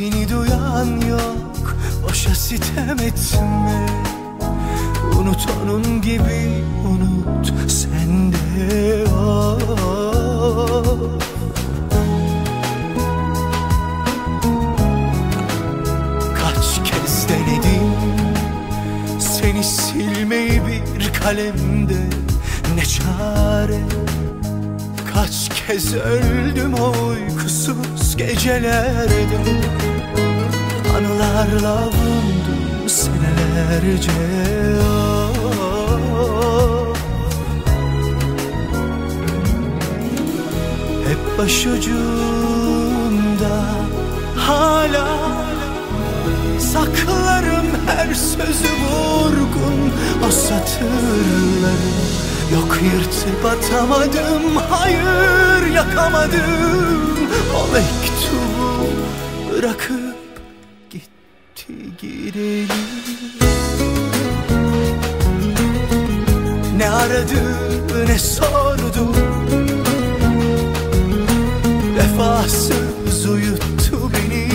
Sesini duyan yok. Boşa sitem etme Unut onun gibi unut sen de. Kaç kez denedim Seni silmeyi bir kalemde. Ne çare? Kaç kez öldüm o uykusuz gecelerde Anılarla avundum senelerce. Hep başucumda hala Saklarım her sözü vurgun O satırları Yok yırtıp atamadım Hayır yakamadım O mektubu bırakıp gitti gidelim Ne aradı ne sordu? Vefasız uyuttu beni.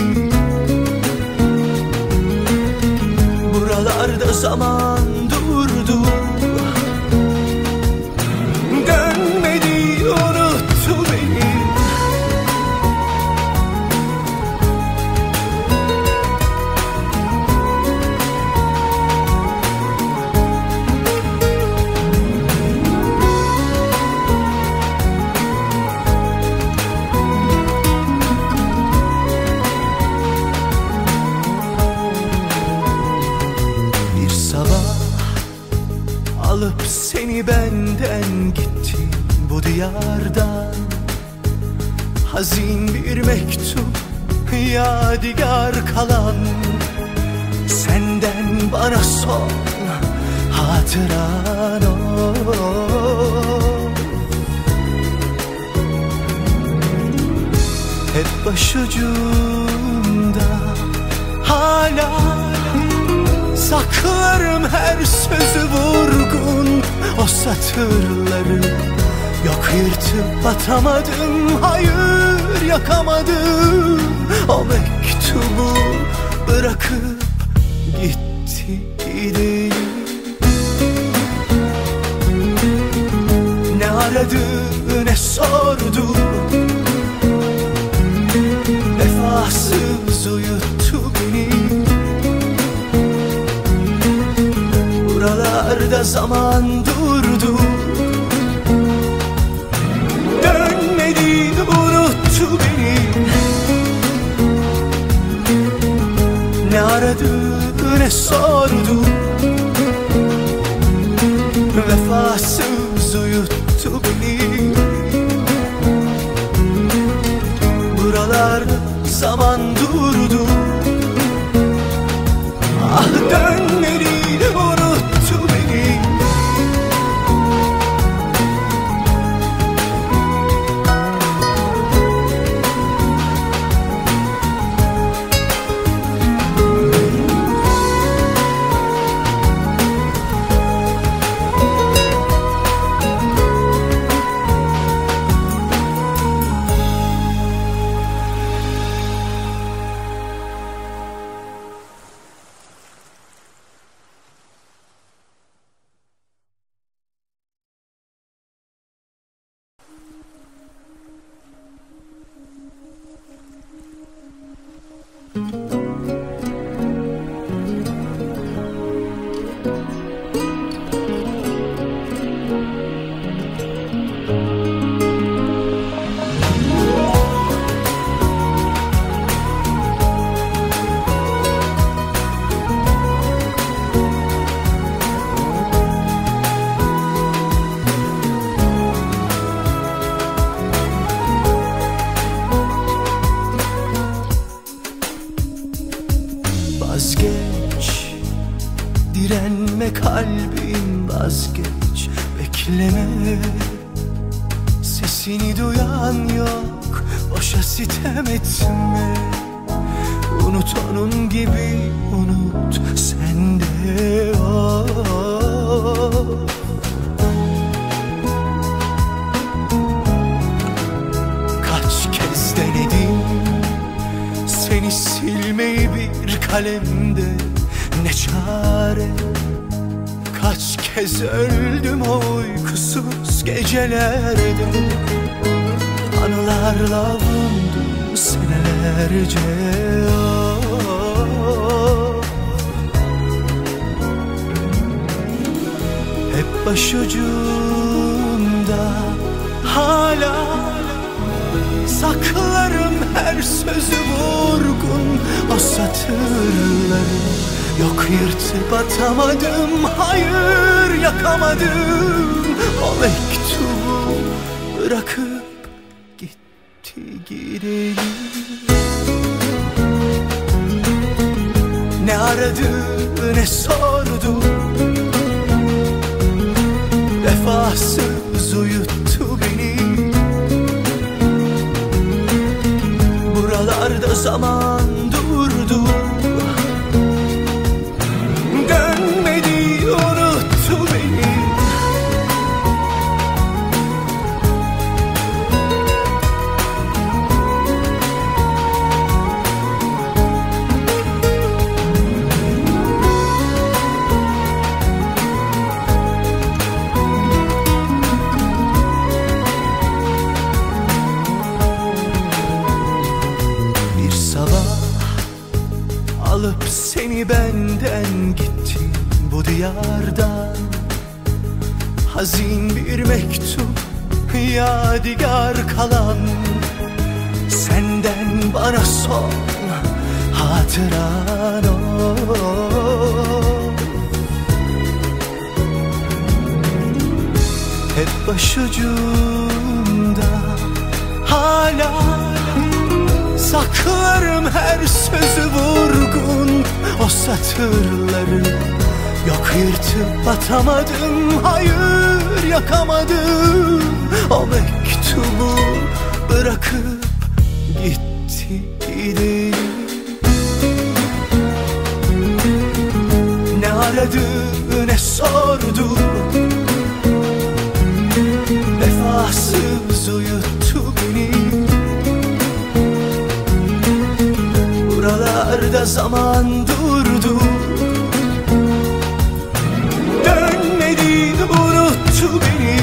Buralarda zaman yadigar kalan Senden bana son hatıran o. Hep başucumda hala Saklarım her sözü vurgun O satırları Yok yırtıp atamadım Hayır yakamadım. O mektubu bırakıp gitti gidelim Ne aradı ne sordu? Vefasız uyuttu beni. Buralarda zaman durdu Ne aradı ne sordu. Vefasız uyuttu beni Buralarda zaman durdu. Ah dönmedi kalbim vazgeç Bekleme. Sesini duyan yok Boşa sitem etme. Unut onun gibi unut sen de. Kaç kez denedim Seni silmeyi bir kalemde kez öldüm o uykusuz gecelerde Anılarla avundum senelerce. Hep başucumda hala Saklarım her sözü vurgun O satırları Yok yırtıp atamadım Hayır yakamadım. O mektubu bırakıp diyardan. Hazin bir mektup yadigar kalan. Senden bana son hatıran o. Hep başucumda hala Saklarım her sözü vurgun. O satırları Yok yırtıp atamadım Hayır yakamadım. O mektubu bırakıp gitti gidelim Ne aradı ne sordu? Vefasız uyuttu beni. Buralarda zaman durdu unuttu beni.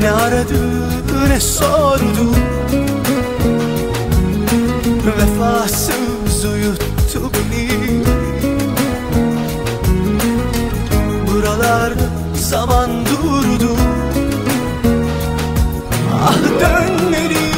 Ne aradı ne sordu. Vefasız uyuttu beni. Buralarda zaman durdu. Ah dönmedi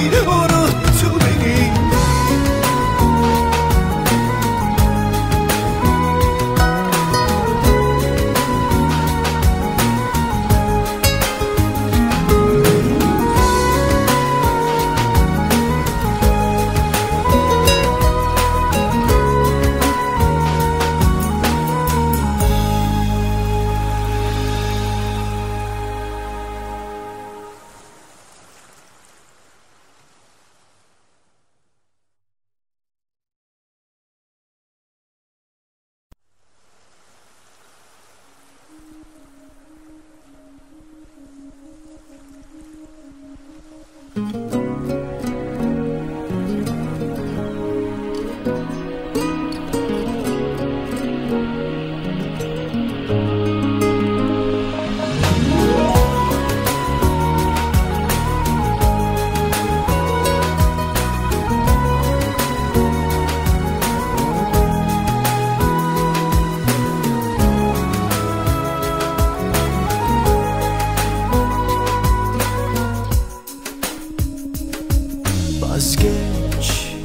Vazgeç.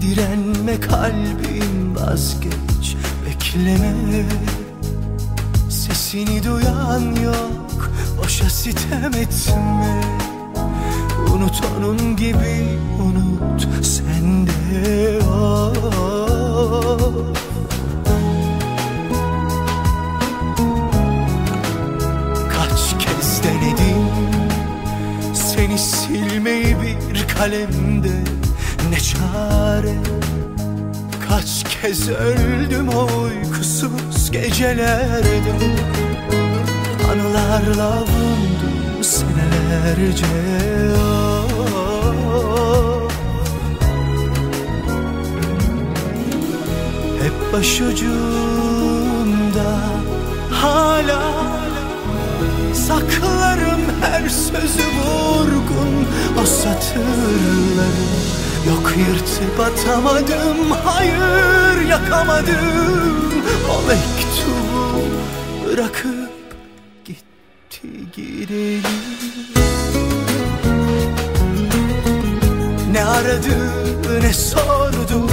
Direnme kalbim vazgeç. Bekleme. Sesini duyan yok. Boşa sitem etme. Unut onun gibi Unut sen de. Oh. Kaç kalemde ne çare Kaç kez öldüm o uykusuz gecelerde Anılarla vundum senelerce. Hep başucumda hala saklarım her sözü vurgun O satırları Yok yırtıp atamadım Hayır yakamadım. O mektubu bırakıp gitti gidelim Ne aradı ne sordu?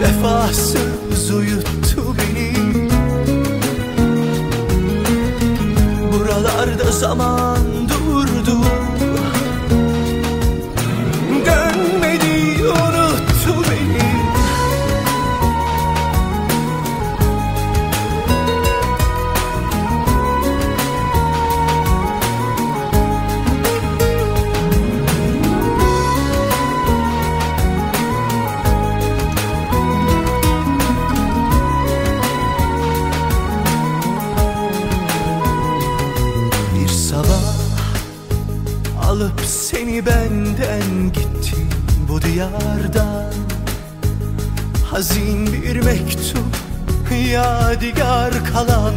Vefasız uyuttu zaman benden gitti bu diyardan. Hazin bir mektup yadigar kalan.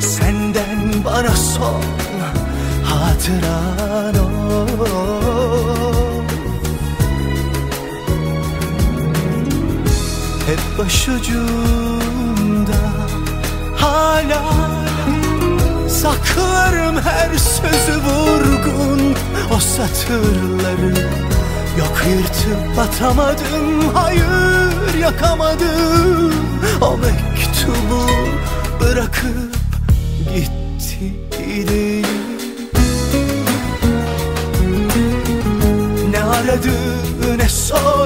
Senden bana son hatıran o. Hep başucumda hala Saklarım her sözü vurgun. O satırları Yok yırtıp batamadım Hayır yakamadım. O mektubu bırakıp gitti idi Ne aradı ne sor